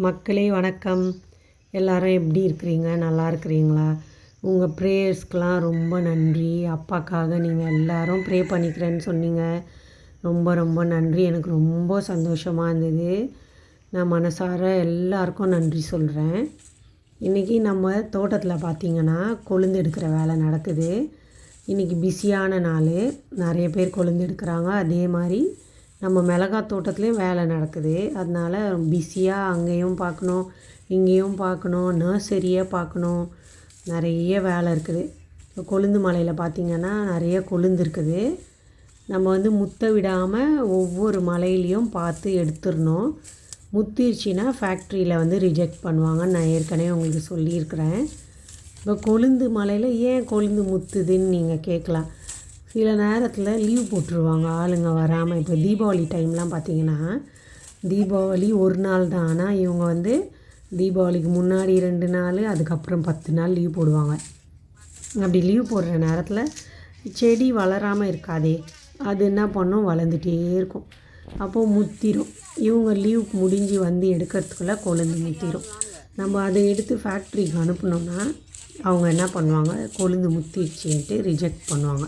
மக்களே வணக்கம். எல்லாரும் எப்படி இருக்கிறீங்க? நல்லா இருக்கிறீங்களா? உங்கள் ப்ரேயர்ஸ்க்கெலாம் ரொம்ப நன்றி. அப்பாக்காக நீங்கள் எல்லாரும் ப்ரே பண்ணிக்கிறேன்னு சொன்னீங்க. ரொம்ப ரொம்ப நன்றி. எனக்கு ரொம்ப சந்தோஷமாக இருந்தது. நான் மனசார எல்லாருக்கும் நன்றி சொல்கிறேன் இன்றைக்கி நம்ம தோட்டத்தில் பார்த்திங்கன்னா கொழுந்து எடுக்கிற வேலை நடக்குது. இன்றைக்கி பிஸியான நாள். நிறைய பேர் கொழுந்து எடுக்கிறாங்க. அதே மாதிரி நம்ம மிளகாய் தோட்டத்துலேயும் வேலை நடக்குது. அதனால் பிஸியாக அங்கேயும் பார்க்கணும் இங்கேயும் பார்க்கணும் நர்சரியை பார்க்கணும். நிறைய வேலை இருக்குது. இப்போ கொழுந்து மலையில் பார்த்திங்கன்னா நிறைய கொழுந்து இருக்குது. நம்ம வந்து முத்த விடாமல் ஒவ்வொரு மலையிலையும் பார்த்து எடுத்துடணும். முத்திருச்சுன்னா ஃபேக்ட்ரியில் வந்து ரிஜெக்ட் பண்ணுவாங்கன்னு நான் ஏற்கனவே உங்களுக்கு சொல்லியிருக்கிறேன். இப்போ கொழுந்து மலையில் ஏன் கொழுந்து முத்துதுன்னு நீங்கள் கேட்கலாம். சில நேரத்தில் லீவ் போட்டுருவாங்க ஆளுங்க வராமல் இப்போ தீபாவளி டைம்லாம் பார்த்திங்கன்னா தீபாவளி ஒரு நாள் தான். ஆனால் இவங்க வந்து தீபாவளிக்கு முன்னாடி ரெண்டு நாள் அதுக்கப்புறம் பத்து நாள் லீவ் போடுவாங்க. அப்படி லீவ் போடுற நேரத்தில் செடி வளராமல் இருக்காதே. அது என்ன பண்ணும்? வளர்ந்துட்டே இருக்கும். அப்போது முத்திரும். இவங்க லீவ் முடிஞ்சு வந்து எடுக்கிறதுக்குள்ளே கொழுந்து முத்திரும். நம்ம அதை எடுத்து ஃபேக்ட்ரிக்கு அனுப்புனோம்னா அவங்க என்ன பண்ணுவாங்க? கொழுந்து முத்திடுச்சுன்ட்டு ரிஜெக்ட் பண்ணுவாங்க.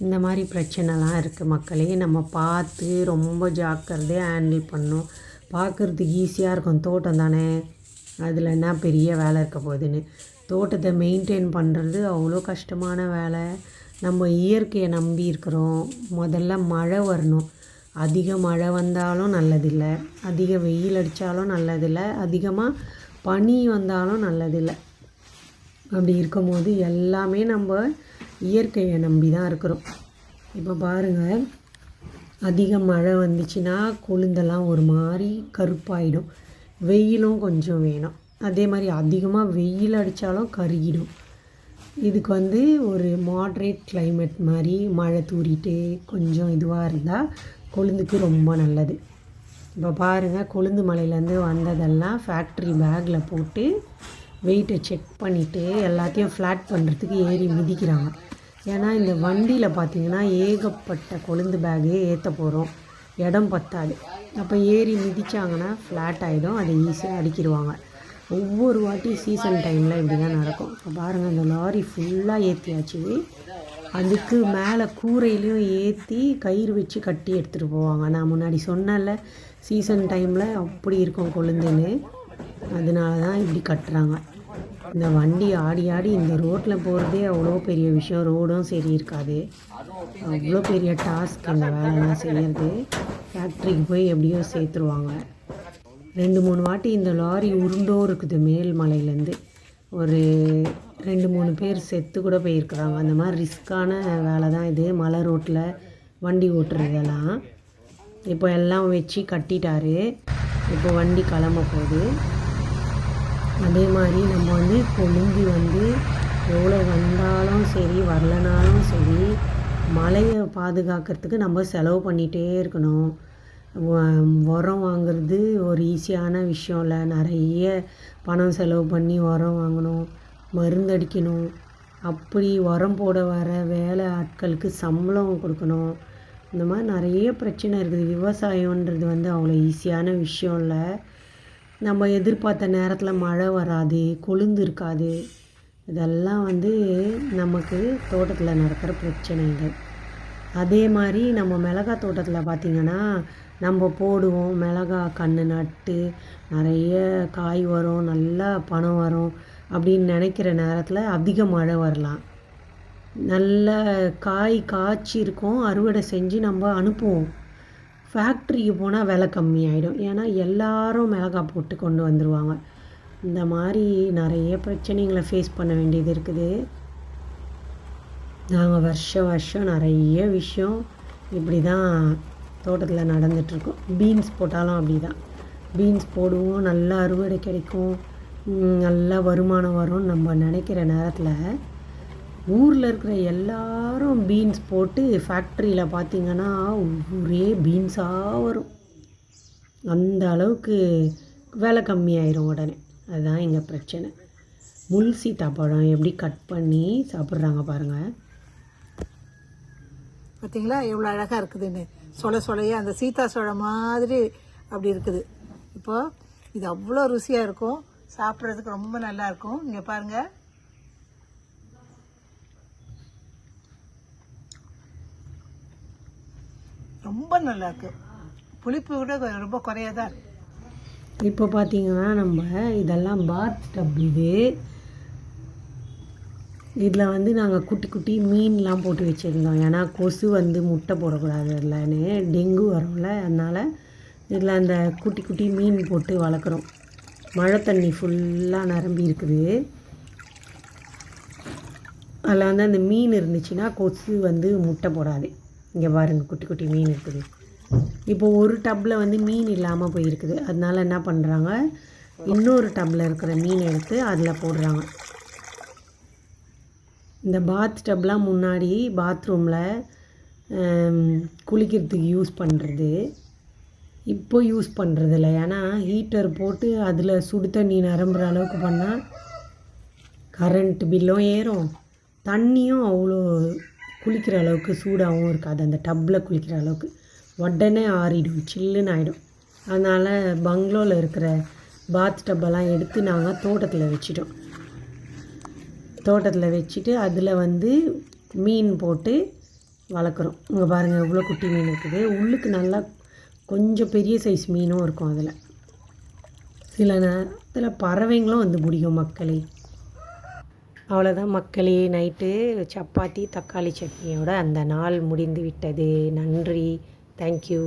இந்த மாதிரி பிரச்சனைலாம் இருக்குது மக்களே. நம்ம பார்த்து ரொம்ப ஜாக்கிரதையாக ஹேண்டில் பண்ணணும். பார்க்குறதுக்கு ஈஸியாக இருக்கும். தோட்டம் தானே. அதில் என்ன பெரிய வேலை இருக்க போகுதுன்னு. தோட்டத்தை மெயின்டைன் பண்ணுறது அவ்வளோ கஷ்டமான வேலை. நம்ம இயற்கையை நம்பி இருக்கிறோம். முதல்ல மழை வரணும். அதிக மழை வந்தாலும் நல்லதில்லை. அதிக வெயில் அடித்தாலும் நல்லதில்லை. அதிகமாக பனி வந்தாலும் நல்லதில்லை. அப்படி இருக்கும்போது எல்லாமே நம்ம இயற்கையை நம்பி தான் இருக்கிறோம். இப்போ பாருங்கள் அதிக மழை வந்துச்சுன்னா கொழுந்தெல்லாம் ஒரு மாதிரி கருப்பாயிடும். வெயிலும் கொஞ்சம் வேணும். அதே மாதிரி அதிகமாக வெயில் அடித்தாலும் கருகிடும். இதுக்கு வந்து ஒரு மாட்ரேட் கிளைமேட் மாதிரி மழை தூரிட்டு கொஞ்சம் இதுவாக இருந்தால் கொழுந்துக்கு ரொம்ப நல்லது. இப்போ பாருங்கள் கொழுந்து மலையிலேருந்து வந்ததெல்லாம் ஃபேக்ட்ரி பேக்கில் போட்டு வெயிட்டை செக் பண்ணிவிட்டு எல்லாத்தையும் ஃப்ளாட் பண்ணுறதுக்கு ஏறி மிதிக்கிறாங்க. ஏன்னா இந்த வண்டியில் பார்த்திங்கன்னா ஏகப்பட்ட கொழுந்து பேகு ஏற்ற போகிறோம் இடம் பத்தாது. அப்போ ஏறி மிதித்தாங்கன்னா ஃப்ளாட் ஆகிடும் அதை ஈஸியாக அடிக்கிடுவாங்க ஒவ்வொரு வாட்டி சீசன் டைமில் இப்படி தான் நடக்கும். இப்போ பாருங்கள் அந்த லாரி ஃபுல்லாக ஏற்றியாச்சு அதுக்கு மேலே கூரையிலையும் ஏற்றி கயிறு வச்சு கட்டி எடுத்துகிட்டு போவாங்க. நான் முன்னாடி சொன்னேன்ல சீசன் டைமில் அப்படி இருக்கும் கொழுந்துன்னு. அதனால தான் இப்படி கட்டுறாங்க. இந்த வண்டி ஆடி ஆடி இந்த ரோட்டில் போகிறதே அவ்வளோ பெரிய விஷயம். ரோடும் சரி இருக்காது. அவ்வளோ பெரிய டாஸ்க் இந்த வேலைலாம் செய்யறது. ஃபேக்ட்ரிக்கு போய் எப்படியோ சேர்த்துருவாங்க. ரெண்டு மூணு வாட்டி இந்த லாரி உருண்டோ இருக்குது மேல் மலையிலேருந்து. ஒரு ரெண்டு மூணு பேர் செத்து கூட போயிருக்கிறாங்க. அந்த மாதிரி ரிஸ்க்கான வேலை தான் இது. மலை ரோட்டில் வண்டி ஓட்டுறதெல்லாம். இப்போ எல்லாம் வச்சு கட்டிட்டாரு. இப்போ வண்டி கிளம்ப போகுது. அதே மாதிரி நம்ம வந்து கொழுந்தி வந்து எவ்வளோ வந்தாலும் சரி வரலனாலும் சரி மழையை பாதுகாக்கிறதுக்கு நம்ம செலவு பண்ணிகிட்டே இருக்கணும். உரம் வாங்குறது ஒரு ஈஸியான விஷயம் இல்லை. நிறைய பணம் செலவு பண்ணி உரம் வாங்கணும் மருந்தடிக்கணும் அப்படி உரம் போட வர வேலை ஆட்களுக்கு சம்பளம் கொடுக்கணும். இந்த மாதிரி நிறைய பிரச்சனை இருக்குது. விவசாயன்றது வந்து அவ்வளோ ஈஸியான விஷயம் இல்லை. நம்ம எதிர்பார்த்த நேரத்தில் மழை வராது கொழுந்து இருக்காது. இதெல்லாம் வந்து நமக்கு தோட்டத்தில் நடக்கிற பிரச்சனைகள். அதே மாதிரி நம்ம மிளகா தோட்டத்தில் பார்த்திங்கன்னா நம்ம போடுவோம். மிளகா கன்று நட்டு நிறைய காய் வரும் நல்லா பணம் வரும் அப்படின்னு நினைக்கிற நேரத்தில் அதிக மழை வரலாம். நல்ல காய் காய்ச்சி இருக்கும் அறுவடை செஞ்சு நம்ம அனுப்புவோம். ஃபேக்ட்ரிக்கு போனால் விலை கம்மியாயிடும். ஏன்னா எல்லாரும் மிளகாய் போட்டு கொண்டு வந்துடுவாங்க இந்த மாதிரி நிறைய பிரச்சனைகளை ஃபேஸ் பண்ண வேண்டியது இருக்குது. நாங்கள் வருஷம் வருஷம் நிறைய விஷயம் இப்படி தான் தோட்டத்தில் நடந்துகிட்ருக்கோம் பீன்ஸ் போட்டாலும் அப்படி தான் பீன்ஸ் போடுவோம். நல்லா அறுவடை கிடைக்கும். நல்லா வருமானம் வரும்னு நம்ம நினைக்கிற நேரத்தில் ஊரில் இருக்கிற எல்லாரும் பீன்ஸ் போட்டு ஃபேக்ட்ரியில் பார்த்திங்கன்னா ஒரே பீன்ஸாக வரும். அந்த அளவுக்கு விலை கம்மியாயிரும் உடனே. அதுதான் எங்கள் பிரச்சனை. முள் சீத்தாப்பழம் எப்படி கட் பண்ணி சாப்பிட்றாங்க பாருங்கள் பார்த்தீங்களா எவ்வளோ அழகாக இருக்குதுன்னு. சொல சொலையாக அந்த சீதா சோழ மாதிரி அப்படி இருக்குது. இப்போது இது அவ்வளோ ருசியாக இருக்கும். சாப்பிட்றதுக்கு ரொம்ப நல்லா இருக்கும். இங்கே பாருங்கள் ரொம்ப நல்லாயிருக்கு புளிப்பு கூட ரொம்ப குறையாக தான் இருக்குது இப்போ பார்த்தீங்கன்னா நம்ம இதெல்லாம் பாத் டப் இது. இதில் வந்து நாங்கள் குட்டி குட்டி மீன்லாம் போட்டு வச்சுருந்தோம். ஏன்னா கொசு வந்து முட்டை போடக்கூடாது இல்லைன்னு டெங்கு வரும்ல அதனால் இதில் அந்த குட்டி குட்டி மீன் போட்டு வளர்க்குறோம். மழை தண்ணி ஃபுல்லாக நிரம்பி இருக்குது. அதில் வந்து அந்த மீன் இருந்துச்சுன்னா கொசு வந்து முட்டை போடாது. இங்கே பாருங்கள் குட்டி குட்டி மீன் இருக்குது. இப்போ ஒரு டப்பில் வந்து மீன் இல்லாமல் போயிருக்குது. அதனால என்ன பண்ணுறாங்க இன்னொரு டப்பில் இருக்கிற மீன் எடுத்து அதில் போடுறாங்க. இந்த பாத் டப்லாம் முன்னாடி பாத்ரூமில் குளிக்கிறதுக்கு யூஸ் பண்ணுறது இப்போ யூஸ் பண்ணுறது இல்லை ஏன்னா ஹீட்டர் போட்டு அதில் சுடு தண்ணி நிரம்புற அளவுக்கு பண்ணால் கரண்ட் பில்லும் ஏறும். தண்ணியும் அவ்வளோ குளிக்கிற அளவுக்கு சூடாகவும் இருக்காது. அந்த டப்பில் குளிக்கிற அளவுக்கு உடனே ஆறிடும் சில்லுன்னு ஆகிடும் அதனால் பங்களோவில் இருக்கிற பாத் டப்பெல்லாம் எடுத்து நாங்கள் தோட்டத்தில் வச்சிட்டோம். தோட்டத்தில் வச்சுட்டு அதில் வந்து மீன் போட்டு வளர்க்குறோம். இங்கே பாருங்கள் எவ்வளோ குட்டி மீன் இருக்குது. உள்ளுக்கு நல்லா கொஞ்சம் பெரிய சைஸ் மீனும் இருக்கும் அதில். சில நேரத்தில் பறவைங்களும் வந்து பிடிக்கும் மக்களே. அவ்வளோதான் மக்களே நைட்டு சப்பாத்தி தக்காளி சட்னியோட அந்த நாள் முடிந்து விட்டது நன்றி தேங்க்யூ